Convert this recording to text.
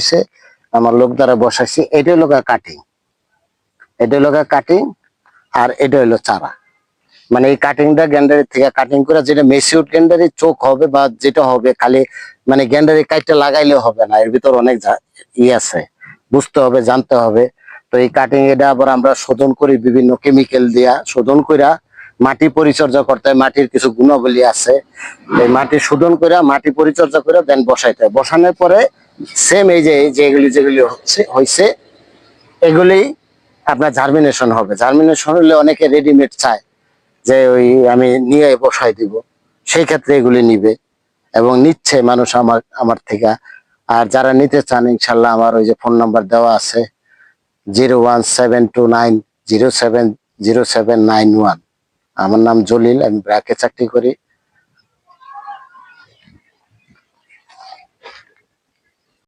হয়েছে আমার লোক দ্বারা বসাইছি এটা হলো কাটিং এটা হলো কাটিং আর এটা হলো চারা। মানে এই কাটিংটা গ্যান্ডারি থেকে কাটিং করে যেটা মেসিউট গ্যান্ডারি চোখ হবে বা যেটা হবে, খালি মানে গ্যান্ডারি কাইটটা লাগাইলে হবে না, এর ভিতর অনেক ই আছে, বুঝতে হবে, জানতে হবে। তো এই কাটিং এটা আবার আমরা শোধন করি বিভিন্ন কেমিক্যাল দিয়া, শোধন কইরা মাটি পরিচর্যা করতে হয়, মাটির কিছু গুণাবলী আছে। এই মাটি শোধন করে মাটি পরিচর্যা করে দেন বসাইতে হয়। বসানোর পরে সেম এই যে এই যে এগুলি যেগুলি হচ্ছে হয়েছে এগুলি আপনার জার্মিনেশন হবে। জার্মিনেশন হলে অনেকে রেডিমেড চায় যে ওই আমি নিয়ে বসাই দিব। সেই ক্ষেত্রে এগুলি নিবে এবং নিচ্ছে মানুষ আমার আমার থেকে। আর যারা নিতে চান, ইনশাল্লাহ আমার ওই যে ফোন নাম্বার দেওয়া আছে zero one seven two nine zero seven zero seven nine one আমার নাম জলিল আমি ব্র্যাকে চাকরি করি।